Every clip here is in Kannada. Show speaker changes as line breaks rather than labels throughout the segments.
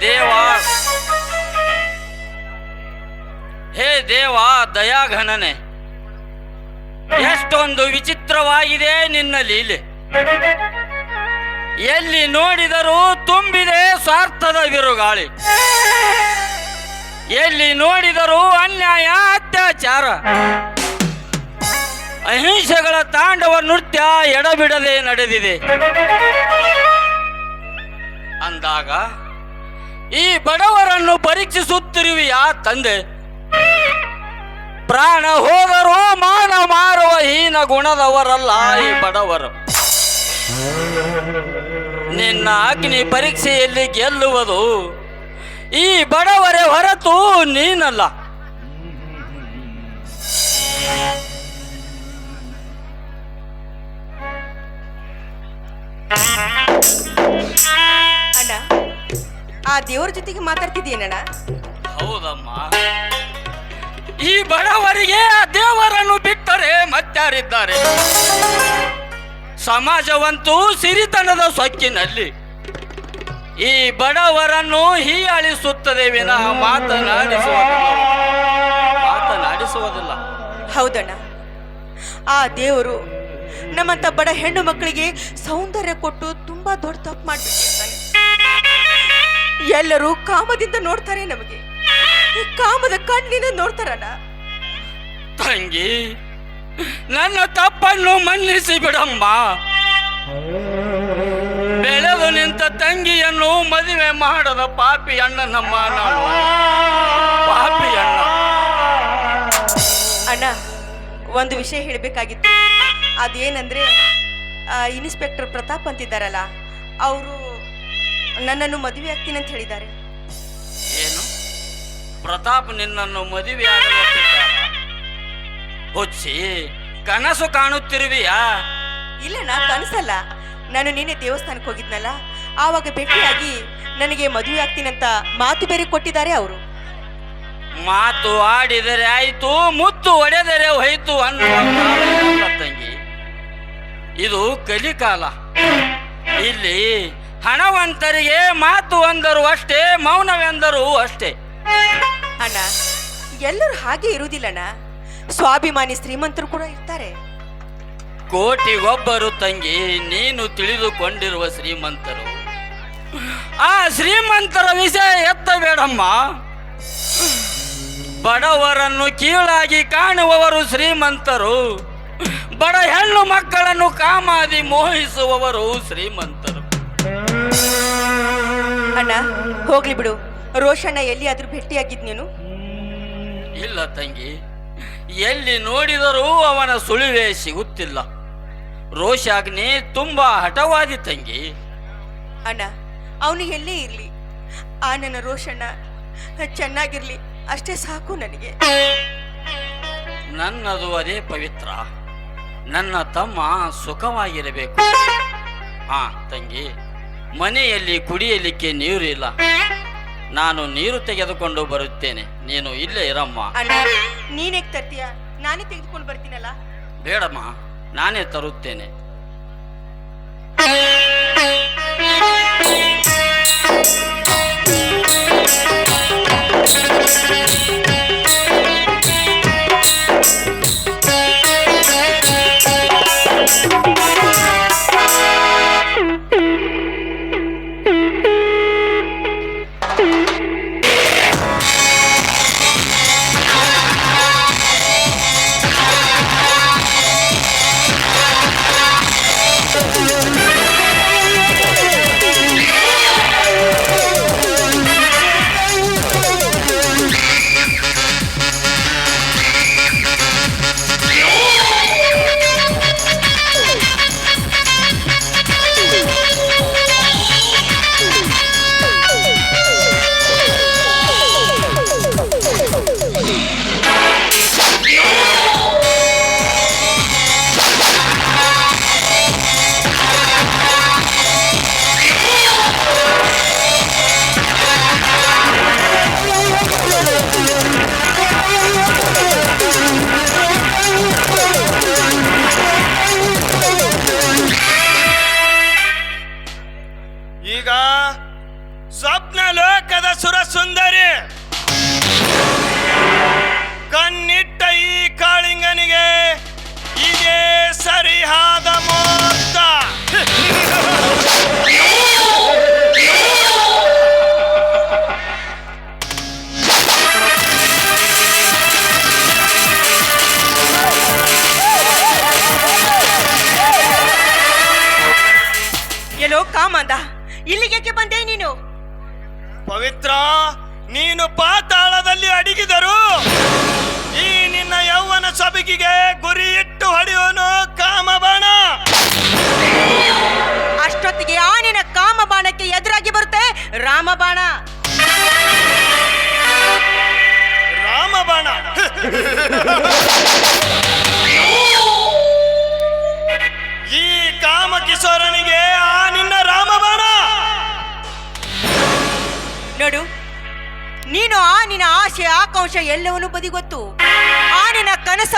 ದೇವ. ಹೇ ದೇವ ದಯಾಘನನೆ, ಎಷ್ಟೊಂದು ವಿಚಿತ್ರವಾಗಿದೆ ನಿನ್ನ ಲೀಲೆ. ಎಲ್ಲಿ ನೋಡಿದರೂ ತುಂಬಿದೆ ಸ್ವಾರ್ಥದ ಬಿರುಗಾಳಿ. ಎಲ್ಲಿ ನೋಡಿದರೂ ಅನ್ಯಾಯ, ಅತ್ಯಾಚಾರ. ಅಹಿಂಸೆಗಳ ತಾಂಡವ ನೃತ್ಯ ಎಡಬಿಡದೆ ನಡೆದಿದೆ. ಅಂದಾಗ ಈ ಬಡವರನ್ನು ಪರೀಕ್ಷಿಸುತ್ತಿರುವೆಯಾ ತಂದೆ? ಪ್ರಾಣ ಹೋದರೂ ಮಾನ ಮಾರುವ ಹೀನ ಗುಣದವರಲ್ಲ ಈ ಬಡವರು. ನಿನ್ನ ಅಗ್ನಿ ಪರೀಕ್ಷೆಯಲ್ಲಿ ಗೆಲ್ಲುವುದು ಈ ಬಡವರೇ ಹೊರತು ನೀನಲ್ಲ.
ಆ ದೇವ್ರ ಜೊತೆಗೆ ಮಾತಾಡ್ತಿದ್ದೀನಣ್ಣ
ಹೌದಮ್ಮ. ಈ ಬಡವರಿಗೆ ಆ ದೇವರನ್ನು ಬಿಟ್ಟರೆ ಮತ್ತಾರಿದ್ದಾರೆ? ಸಮಾಜವಂತೂ ಸಿರಿತನದ ಸೊಕ್ಕಿನಲ್ಲಿ. ಈ ಬಡವರನ್ನು ಹೀಯಾಳಿಸುತ್ತದೆ ವಿನಃ ಮಾತನಾಡಿಸುವುದಿಲ್ಲ. ಮಾತನಾಡಿಸುವುದಿಲ್ಲ.
ಹೌದಣ್ಣ. ಆ ದೇವರು ನಮ್ಮಂತ ಬಡ ಹೆಣ್ಣು ಮಕ್ಕಳಿಗೆ ಸೌಂದರ್ಯ ಕೊಟ್ಟು ತುಂಬಾ ದೊಡ್ಡ ತಪ್ಪು ಮಾಡ್ಬಿಟ್ಟಿರ್ತಾನೆ. ಎಲ್ಲರೂ ಕಾಮದಿಂದ ನೋಡ್ತಾರೆ ನಮಗೆ. ಈ ಕಾಮದ ಕಣ್ಣಿನ ನೋಡ್ತಾರಣ್ಣ.
ತಂಗಿ ನನ್ನ ತಪ್ಪನ್ನು ಮನ್ನಿಸಿ ಬಿಡಮ್ಮ. ಬೆಳೆದು ನಿಂತ ತಂಗಿಯನ್ನು ಮದುವೆ ಮಾಡದ ಪಾಪಿ ಅಣ್ಣನಮ್ಮ ನಾನು ಪಾಪಿ ಅಣ್ಣ.
ಅಣ್ಣ ಒಂದು ವಿಷಯ ಹೇಳಬೇಕಾಗಿತ್ತು. ಅದೇನಂದ್ರೆ ಆ, ಇನ್ಸ್ಪೆಕ್ಟರ್ ಪ್ರತಾಪ್ ಅಂತಿದ್ದಾರಲ್ಲ ಅವರು ನನ್ನನ್ನು ಮದುವೆ ಆಗ್ತೀನಿ ಅಂತ ಹೇಳಿದ್ದಾರೆ.
ಏನು? ಪ್ರತಾಪ್ ನಿನ್ನನ್ನು ಮದುವೆ ಹುಚ್ಚಿ ಕನಸು ಕಾಣುತ್ತಿರುವಿಯಾ?
ನಾನು ಕನಸಲ್ಲ. ನಾನು ನಿನ್ನೆ ದೇವಸ್ಥಾನಕ್ಕೆ ಹೋಗಿದ್ನಲ್ಲ ಆವಾಗ ಭೇಟಿಯಾಗಿ ನನಗೆ ಮದುವೆ ಆಗ್ತೀನಂತ ಮಾತು ಬೇರೆ ಕೊಟ್ಟಿದ್ದಾರೆ ಅವರು.
ಮಾತು ಆಡಿದರೆ ಆಯಿತು ಮುತ್ತು ಒಡೆದರೆ ಹೋಯ್ತು ಅನ್ನುವ ಕಾಲ ತಂಗಿ. ಇದು ಕಲಿಕಾಲ. ಇಲ್ಲಿ ಹಣವಂತರಿಗೆ ಮಾತು ಅಂದರು ಅಷ್ಟೇ ಮೌನವೆಂದರು ಅಷ್ಟೇ.
ಅಣ್ಣ ಎಲ್ಲರೂ ಹಾಗೆ ಇರುವುದಿಲ್ಲಣ್ಣ. ಸ್ವಾಭಿಮಾನಿ ಶ್ರೀಮಂತರು ಕೂಡ ಇರ್ತಾರೆ.
ಕೋಟಿಗೊಬ್ಬರು ತಂಗಿ ನೀನು ತಿಳಿದುಕೊಂಡಿರುವ ಶ್ರೀಮಂತರು. ಆ ಶ್ರೀಮಂತರ ವಿಷಯ ಎತ್ತಬೇಡಮ್ಮ. ಬಡವರನ್ನು ಕೀಳಾಗಿ ಕಾಣುವವರು ಶ್ರೀಮಂತರು. ಬಡ ಹೆಣ್ಣು ಮಕ್ಕಳನ್ನು ಕಾಮಾದಿ ಮೋಹಿಸುವವರು ಶ್ರೀಮಂತರು.
ಅಣ್ಣ ಹೋಗ್ಲಿ ಬಿಡು. ರೋಷಣ್ಣ ಎಲ್ಲಿಯಾದ್ರೂ ಭೇಟಿಯಾಗಿದ್ ನೀನು?
ಇಲ್ಲ ತಂಗಿ. ಎಲ್ಲಿ ನೋಡಿದರೂ ಅವನ ಸುಳಿವೇ ಸಿಗುತ್ತಿಲ್ಲ. ರೋಷಾಗ್ನಿ ತುಂಬಾ ಹಠವಾದಿ ತಂಗಿ.
ಅಣ್ಣ ಅವನು ಎಲ್ಲೇ ಇರ್ಲಿ? ಆ ನನ್ನ ರೋಷಣ್ಣ ಚೆನ್ನಾಗಿರ್ಲಿ ಅಷ್ಟೇ ಸಾಕು ನನಗೆ.
ನನ್ನದು ಅದೇ ಪವಿತ್ರ. ನನ್ನ ತಮ್ಮ ಸುಖವಾಗಿರಬೇಕು. ಹಾ ತಂಗಿ. ಮನೆಯಲ್ಲಿ ಕುಡಿಯಲಿಕ್ಕೆ ನೀರು ಇಲ್ಲ. ನಾನು ನೀರು ತೆಗೆದುಕೊಂಡು ಬರುತ್ತೇನೆ. ನೀನು ಇಲ್ಲೇ ಇರಮ್ಮ.
ನೀನೇ ತರ್ತೀಯ? ನಾನೇ ತೆಗೆದುಕೊಂಡು ಬರ್ತೀನಲ್ಲ.
ಬೇಡಮ್ಮ ನಾನೇ ತರುತ್ತೇನೆ.
ಸೊಬಗಿಗೆ ಗುರಿ ಇಟ್ಟು ಹೊಡೆಯೋನು ಕಾಮಬಾಣ.
ಅಷ್ಟೊತ್ತಿಗೆ ಆನಿನ ಕಾಮಬಾಣಕ್ಕೆ ಕಾಮ ಎದುರಾಗಿ ಬರುತ್ತೆ ರಾಮಬಾಣ.
ರಾಮಬಾಣ. ಈ ಕಾಮ ಕಿಶೋರನಿಗೆ ಆ ನಿನ್ನ ರಾಮಬಾಣ.
ನೋಡು ನೀನು ಆ ನಿನ್ನ ಆಸೆ ಆಕಾಂಕ್ಷ ಎಲ್ಲವನ್ನೂ ಬದಿಗೊತ್ತು. ಆ ನಿನ್ನ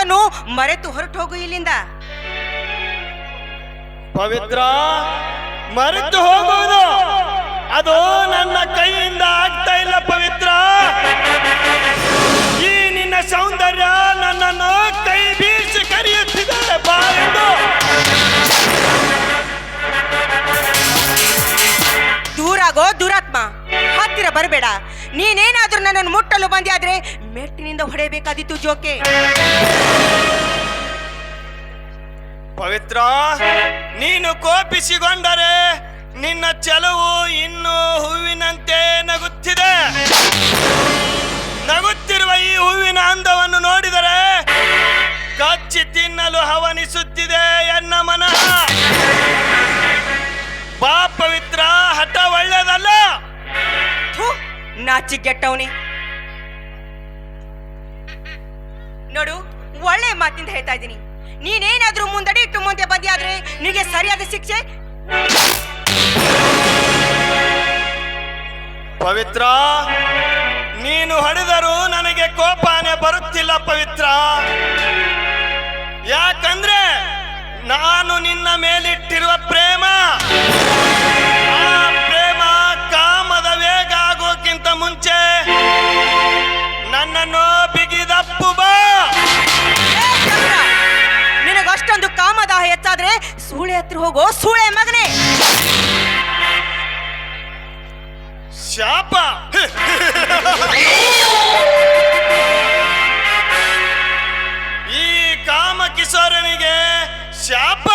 ಕನಸನ್ನು ಮರೆತು ಹೊರಟು ಹೋಗು ಇಲ್ಲಿಂದ.
ಪವಿತ್ರ ಮರೆತು ಹೋಗುವುದು. ಅದು ನನ್ನ ಕೈಯಿಂದ ಆಗ್ತಾ ಇಲ್ಲ ಪವಿತ್ರ. ಈ ನಿನ್ನ ಸೌಂದರ್ಯ ನನ್ನನ್ನು ಕೈ ಬೀಸಿ ಕರೆಯುತ್ತಿದ್ದಾರೆ ಬಾ ಎಂದು.
ದೂರಾಗೋ ದುರಾತ್ಮ ಹತ್ತಿರ ಬರಬೇಡ. ನೀನೇನಾದ್ರೂ ನನ್ನನ್ನು ಮುಟ್ಟಲು ಬಂದೆ ಆದ್ರೆ ಮೆಟ್ಟಿನಿಂದ ಹೊಡೆಯಬೇಕಾದಿತ್ತು ಜೋಕೆ.
ಪವಿತ್ರ, ನೀನು ಕೋಪಿಸಿಕೊಂಡರೆ ನಿನ್ನ ಚಲವು ಇನ್ನು ಹೂವಿನಂತೆ ನಗುತ್ತಿದೆ. ನಗುತ್ತಿರುವ ಈ ಹೂವಿನ ಅಂದವನ್ನು ನೋಡಿದರೆ ಕಚ್ಚಿ ತಿನ್ನಲು ಹವನಿಸುತ್ತಿದೆ ಎನ್ನ ಮನಃ. ಬಾ ಪವಿತ್ರ, ಹಠ ಒಳ್ಳೆಯದಲ್ಲ
ಥು, ನಾಚಿಗೆಟ್ಟವನೇ ನೋಡು ಒಳ್ಳೆ ಮಾತಿಂದ ಹೇಳ್ತಾ ಇದ್ದೀನಿ. ನೀನೇನಾದ್ರೂ ಮುಂದಡಿ ಇಟ್ಟು ಮುಂದೆ ಬಂದಿ ಆದ್ರೆ ನಿನಗೆ ಸರಿಯಾದ ಶಿಕ್ಷೆ?
ಪವಿತ್ರ ನೀನು ಹೊಡೆದರೂ ನನಗೆ ಕೋಪನೆ ಬರುತ್ತಿಲ್ಲ ಪವಿತ್ರ. ಯಾಕಂದ್ರೆ ನಾನು ನಿನ್ನ ಮೇಲಿಟ್ಟಿರುವ ಪ್ರೇಮ.
ಹೆಚ್ಚಾದ್ರೆ ಸೂಳೆ ಹತ್ರ ಹೋಗೋ ಸೂಳೆ ಮಗನೇ.
ಶಾಪ. ಈ ಕಾಮ ಕಿಶೋರನಿಗೆ ಶಾಪ.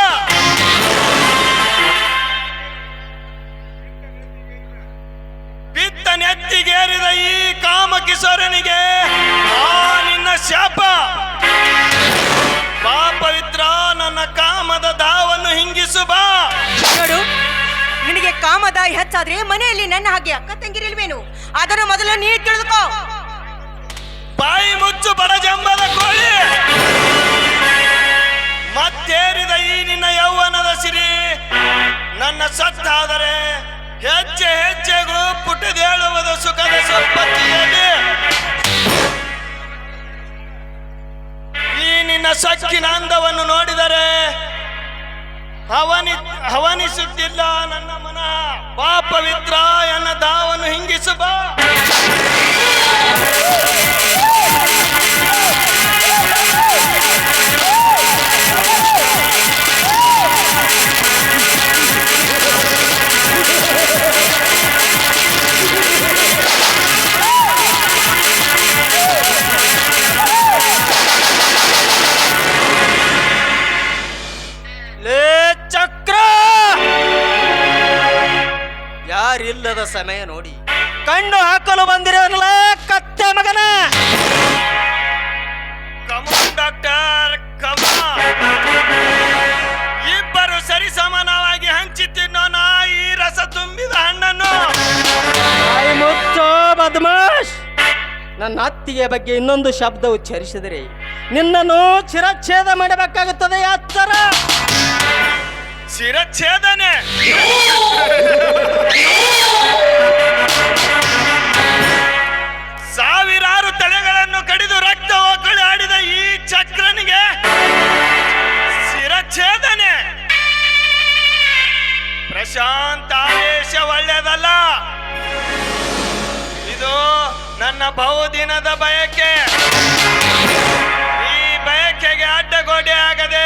ಬಿತ್ತ ನೆತ್ತಿಗೇರಿದ ಈ ಕಾಮ ಕಿಶೋರನಿಗೆ ಆ ನಿನ್ನ ಶಾಪ. ಬಾ ಪವಿತ್ರ ನನ್ನ ಕಾಮದ ದಾವನ್ನು ಹಿಂಗಿಸು ಬಾ.
ನೋಡು ನಿನಗೆ ಕಾಮದ ಹೆಚ್ಚಾದ್ರೆ ಮನೆಯಲ್ಲಿ ನನ್ನ ಹಾಗೆ ಅಕ್ಕ ತಂಗಿರಿಲ್ವೇನು? ಅದನ್ನು ಮೊದಲು ನೀ ತಿಳಿದುಕೋ
ಬಾಯಿ ಮುಚ್ಚು ಬಡಜಂಬದ ಕೋಳಿ. ಮತ್ತೇರಿದ ಈ ನಿನ್ನ ಯೌವನದ ಸಿರಿ. ನನ್ನ ಸತ್ತಾದರೆ ಹೆಜ್ಜೆ ಹೆಜ್ಜೆಗೂ ಪುಟದೇಳುವುದು ಸುಖದ ಸ್ವಲ್ಪತಿಯಲ್ಲಿ ನಿನ್ನ ಸಕ್ಕಿನ ಅಂದವನ್ನು ನೋಡಿದರೆ ಹವನಿ ಹವನಿಸುತ್ತಿಲ್ಲ ನನ್ನ ಮನ. ಪಾಪವಿತ್ರ ಎನ್ನ ದಾವನ್ನು ಹಿಂಗಿಸು
ಯಾರಿಲ್ಲದ ಸಮಯ ನೋಡಿ. ಕಣ್ಣು ಹಾಕಲು ಬಂದಿರೋನಲ್ಲ ಕತ್ತೆ ಮಗನ?
ಕಮಾನ್ ಡಾಕ್ಟರ್ ಕಮಾನ್ ಇಬ್ಬರು ಸರಿ ಸಮಾನವಾಗಿ ಹಂಚಿ ತಿನ್ನೋಣ ಈ ರಸ ತುಂಬಿದ ಹಣ್ಣನ್ನು.
ಬಾಯಿ ಮುಚ್ಚೋ ಬದ್ಮಾಶ್! ನನ್ನ ಅತ್ತಿಗೆ ಬಗ್ಗೆ ಇನ್ನೊಂದು ಶಬ್ದ ಉಚ್ಚರಿಸಿದರೆ ನಿನ್ನನ್ನು ಚಿರಚ್ಛೇದ ಮಾಡಬೇಕಾಗುತ್ತದೆ ಯಾತ್ತರ
ಶಿರಚ್ಛೇದನೆ. ಪ್ರಶಾಂತ ಆದೇಶ ಒಳ್ಳೆಯದಲ್ಲ ಇದು ನನ್ನ ಬಹುದಿನದ ಬಯಕೆ. ಈ ಬಯಕೆಗೆ ಅಡ್ಡಗೋಡೆ ಆಗದೆ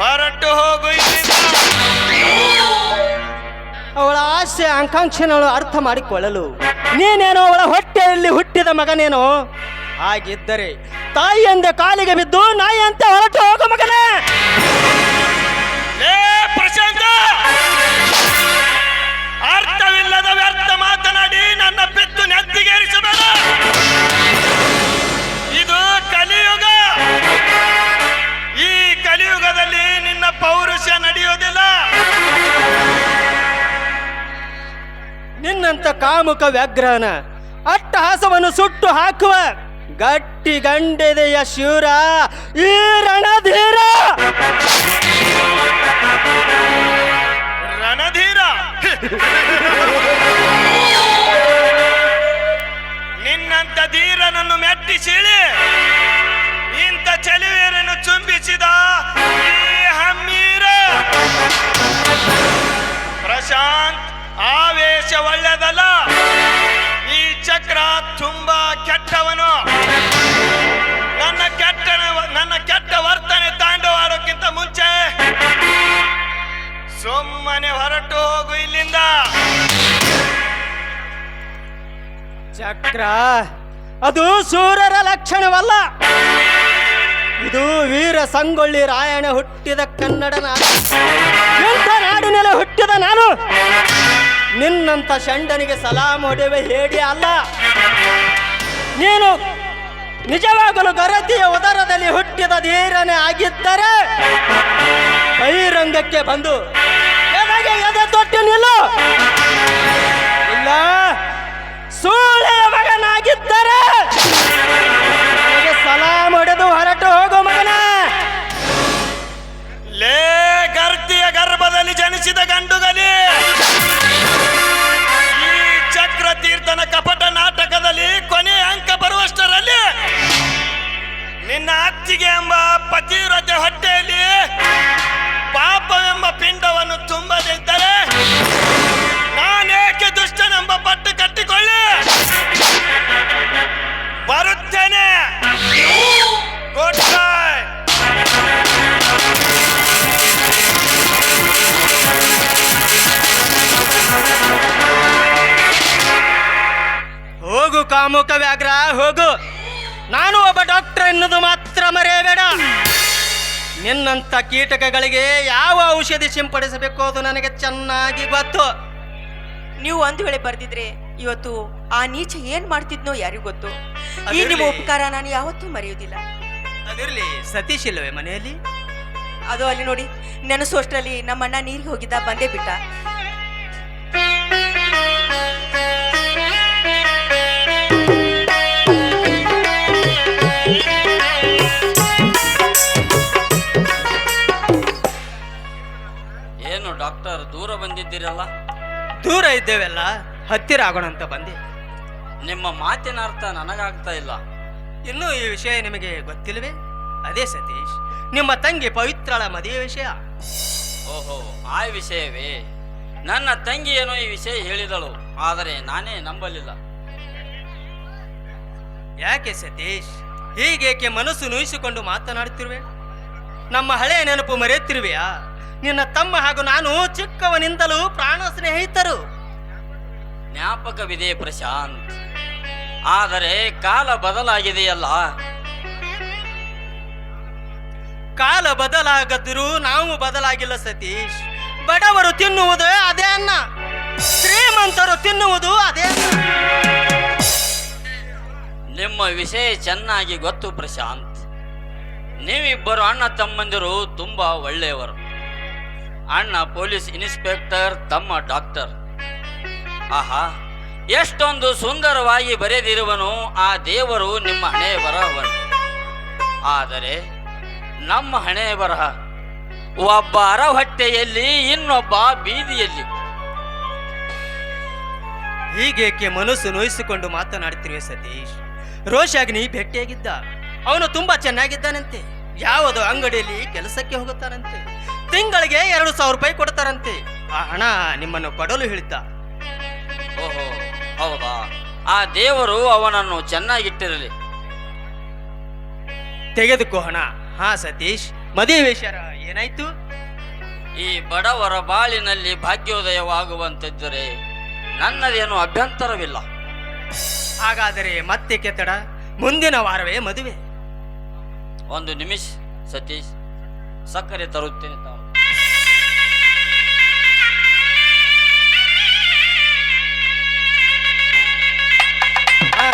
ಹೊರಟು ಹೋಗು
ಅವಳ ಆಸೆ ಆಕಾಂಕ್ಷೆಗಳು ಅರ್ಥ ಮಾಡಿಕೊಳ್ಳಲು. ನೀನೇನೋ ಅವಳ ಹೊಟ್ಟೆಯಲ್ಲಿ ಹುಟ್ಟಿದ ಮಗನೇನೋ? ಹಾಗಿದ್ದರೆ ತಾಯಿಯಂದೆ ಕಾಲಿಗೆ ಬಿದ್ದು ನಾಯಿಯಂತೆ ಹೊರಟು ಹೋಗು ಮಗನೇ.
ಮಾತನಾಡಿ ನನ್ನ ಬಿದ್ದು ನೆತ್ತಿಗೇರಿಸಬೇಡ. ಇದು ಕಲಿಯುಗ. ಈ ಕಲಿಯುಗದಲ್ಲಿ ನಿನ್ನ ಪೌರುಷ ನಡೆಯೋದಿಲ್ಲ
ನಿನ್ನಂತ ಕಾಮುಕ ವ್ಯಗ್ರಹನ ಅಟ್ಟಹಾಸವನ್ನು ಸುಟ್ಟು ಹಾಕುವ ಗಟ್ಟಿ ಗಂಡೆದೆಯ ಶಿವರ ಈ ರಣಧೀರ
ರಣಧೀರ. ನಿನ್ನಂತ ಧೀರನನ್ನು ಮೆಟ್ಟಿಸಿಳಿ. ಇಂಥ ಚಳಿವೇರನ್ನು ಚುಂಬಿಸಿದ ಹಮ್ಮೀರ ಪ್ರಶಾಂತ್, ಆವೇಶ ಒಳ್ಳೆದಲ್ಲ. ಈ ಚಕ್ರ ತುಂಬಾ ಕೆಟ್ಟವನು. ನನ್ನ ಕೆಟ್ಟ ನನ್ನ ಕೆಟ್ಟ ವರ್ತನೆ ತಾಂಡವಾಡೋಕ್ಕಿಂತ ಮುಂಚೆ ಸುಮ್ಮನೆ ಹೊರಟು ಹೋಗು ಇಲ್ಲಿಂದ.
ಚಕ್ರ. ಅದು ಸೂರ್ಯರ ಲಕ್ಷಣವಲ್ಲ. ಇದು ವೀರ ಸಂಗೊಳ್ಳಿ ರಾಯಣ ಹುಟ್ಟಿದ ಕನ್ನಡ ನಾಡು. ಎಂಥ ನಾಡಿನಲ್ಲಿ ಹುಟ್ಟಿದ ನಾನು? ನಿನ್ನಂಥ ಶಂಡನಿಗೆ ಸಲಾಮ್ ಹೊಡೆವೆ ಹೇಳಿ ಅಲ್ಲ? ನೀನು ನಿಜವಾಗಲು ಗರತಿಯ ಉದರದಲ್ಲಿ ಹುಟ್ಟಿದ ಧೀರನೇ ಆಗಿದ್ದರೆ ಬಹಿರಂಗಕ್ಕೆ ಬಂದು ಎದೆ ತೊಟ್ಟು ನಿಲ್ಲು? ಇಲ್ಲ. ಸೂಳೆಯ ಮಗನಾಗಿದ್ದರೆ ಸಲಾಮ್ ಸಲಾಂ ಹೊಡೆದು ಹೊರಟು ಹೋಗು ಮಗನ.
ಲೇ ಗರ್ತಿಯ ಗರ್ಭದಲ್ಲಿ ಜನಿಸಿದ ಗಂಡುಗಲಿ.
ಹೋಗು ಕಾಮುಕ ವ್ಯಾಘ್ರ ಹೋಗು. ನಾನು ಒಬ್ಬ ಡಾಕ್ಟರ್ ಎನ್ನುವುದು ಮಾತ್ರ ಮರೆಯಬೇಡ. ನಿನ್ನಂಥ ಕೀಟಕಗಳಿಗೆ ಯಾವ ಔಷಧಿ ಸಿಂಪಡಿಸಬೇಕು ಅದು ನನಗೆ ಚೆನ್ನಾಗಿ ಗೊತ್ತು.
ನೀವು ಒಂದು ವೇಳೆ ಬರ್ದಿದ್ರೆ ಇವತ್ತು ಆ ನೀಚ ಏನ್ ಮಾಡ್ತಿದ್ನೋ ಯಾರಿಗೂ ಗೊತ್ತು. ಈ ನಿಮ್ಮ
ಅದಿರ್ಲಿ.
ಉಪಕಾರ ನಾನು ಯಾವತ್ತೂ ಮರೆಯುವುದಿಲ್ಲ.
ಅದಿರಲಿ ಸತೀಶ್ ಇಲ್ಲವೇ ಮನೆಯಲ್ಲಿ?
ಅದು ಅಲ್ಲಿ ನೋಡಿ ನೆನೆಸೋಷ್ಟ್ರಲ್ಲಿ ನಮ್ಮಣ್ಣ ನೀರಿಗೆ ಹೋಗಿದ್ದ ಬಂದೇ ಬಿಟ್ಟ.
ದೂರ ಬಂದಿದ್ದೀರಲ್ಲ
ದೂರ ಇದ್ದೇವೆಲ್ಲ ಹತ್ತಿರ ಆಗೋಣ ಅಂತ ಬಂದೆ.
ನಿಮ್ಮ ಮಾತಿನ ಅರ್ಥ ನನಗಾಗ್ತಾ ಇಲ್ಲ.
ಇನ್ನೂ ಈ ವಿಷಯ ನಿಮಗೆ ಗೊತ್ತಿಲ್ವೇ ಅದೇ ಸತೀಶ್ ನಿಮ್ಮ ತಂಗಿ ಪವಿತ್ರಳ ಮದುವೆ ವಿಷಯ.
ಓಹೋ ಆ ವಿಷಯವೇ? ನನ್ನ ತಂಗಿ ಏನೋ ಈ ವಿಷಯ ಹೇಳಿದಳು ಆದರೆ ನಾನೇ ನಂಬಲಿಲ್ಲ.
ಯಾಕೆ ಸತೀಶ್ ಹೀಗೇಕೆ ಮನಸ್ಸು ನೋಯಿಸಿಕೊಂಡು ಮಾತನಾಡುತ್ತಿರುವೆ ನಮ್ಮ ಹಳೆಯ ನೆನಪು ಮರೆಯುತ್ತಿರುವೆಯಾ ನಿನ್ನ ತಮ್ಮ ಹಾಗೂ ನಾನು ಚಿಕ್ಕವನಿಂದಲೂ ಪ್ರಾಣ ಸ್ನೇಹಿತರು.
ಜ್ಞಾಪಕವಿದೆ ಪ್ರಶಾಂತ್. ಆದರೆ ಕಾಲ ಬದಲಾಗಿದೆಯಲ್ಲ?
ಕಾಲ ಬದಲಾಗದಿರು ನಾವು ಬದಲಾಗಿಲ್ಲ ಸತೀಶ್. ಬಡವರು ತಿನ್ನುವುದು ಅದೇ ಅನ್ನ. ಶ್ರೀಮಂತರು ತಿನ್ನುವುದು ಅದೇ ಅನ್ನ.
ನಿಮ್ಮ ವಿಷಯ ಚೆನ್ನಾಗಿ ಗೊತ್ತು ಪ್ರಶಾಂತ್. ನೀವಿಬ್ಬರು ಅಣ್ಣ ತಮ್ಮಂದಿರು ತುಂಬಾ ಒಳ್ಳೆಯವರು. ಅಣ್ಣ ಪೊಲೀಸ್ ಇನ್ಸ್ಪೆಕ್ಟರ್ ತಮ್ಮ ಡಾಕ್ಟರ್. ಆಹಾ, ಎಷ್ಟೊಂದು ಸುಂದರವಾಗಿ ಬರೆದಿರುವನು ಆ ದೇವರು ನಿಮ್ಮ ಹಣೆ ಬರಹವನು. ಆದರೆ ನಮ್ಮ ಹಣೆ ಬರಹ ಒಬ್ಬ ಅರಹೊಟ್ಟೆಯಲ್ಲಿ ಇನ್ನೊಬ್ಬ ಬೀದಿಯಲ್ಲಿ.
ಹೀಗೇಕೆ ಮನಸ್ಸು ನೋಯಿಸಿಕೊಂಡು ಮಾತನಾಡುತ್ತಿರುವೆ ಸತೀಶ್? ರೋಷಾಗ್ನಿ ಭೇಟಿಯಾಗಿದ್ದ ಅವನು ತುಂಬಾ ಚೆನ್ನಾಗಿದ್ದಾನಂತೆ. ಯಾವುದೋ ಅಂಗಡಿಯಲ್ಲಿ ಕೆಲಸಕ್ಕೆ ಹೋಗುತ್ತಾನಂತೆ. ತಿಂಗಳಿಗೆ ಎರಡು ಸಾವಿರ ರೂಪಾಯಿ ಕೊಡ್ತಾರಂತೆ. ಆ ಹಣ ನಿಮ್ಮನ್ನು ಕೊಡಲು ಹೇಳಿದ್ದ.
ಓಹೋ ಹೌದಾ? ಆ ದೇವರು ಅವನನ್ನು ಚೆನ್ನಾಗಿಟ್ಟಿರಲಿ.
ತೆಗೆದುಕೋ ಹಣ. ಹಾ ಸತೀಶ್. ಮದುವೆ ವಿಷಯ ಏನಾಯ್ತು?
ಈ ಬಡವರ ಬಾಳಿನಲ್ಲಿ ಭಾಗ್ಯೋದಯವಾಗುವಂತಿದ್ದರೆ ನನ್ನದೇನು ಅಭ್ಯಂತರವಿಲ್ಲ.
ಹಾಗಾದರೆ ಮತ್ತೆ ಕೆತ್ತಡ? ಮುಂದಿನ ವಾರವೇ ಮದುವೆ.
ಒಂದು ನಿಮಿಷ ಸತೀಶ್. ಸಕ್ಕರೆ ತರುತ್ತೇನೆ ತಾವು.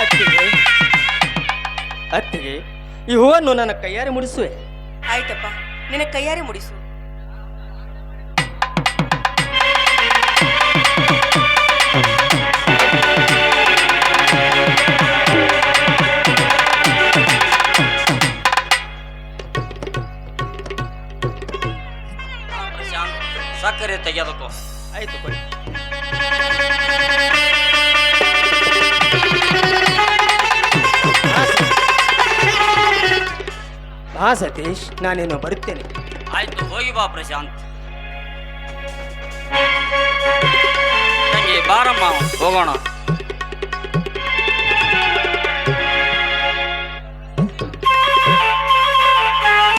ಅತ್ತಿಗೆ ಅತ್ತಿಗೆ ಈ ಹೂವನ್ನು ನನ್ನ ಕೈಯಾರೆ ಮುಡಿಸುವೆ.
ಆಯ್ತಪ್ಪ ನಿನ್ನ ಕೈಯಾರೆ ಮುಡಿಸು.
ಸಕ್ಕರೆ ತೆಗೆದುಕೋ
ಆಯ್ತು ಕೊಡಿ. ಹಾ ಸತೀಶ್ ನಾನೇನು ಬರುತ್ತೇನೆ.
ಆಯ್ತು ಹೋಗಿ ಬಾ ಪ್ರಶಾಂತ್. ತಂಗಿ ಬಾರಮ್ಮ ಹೋಗೋಣ.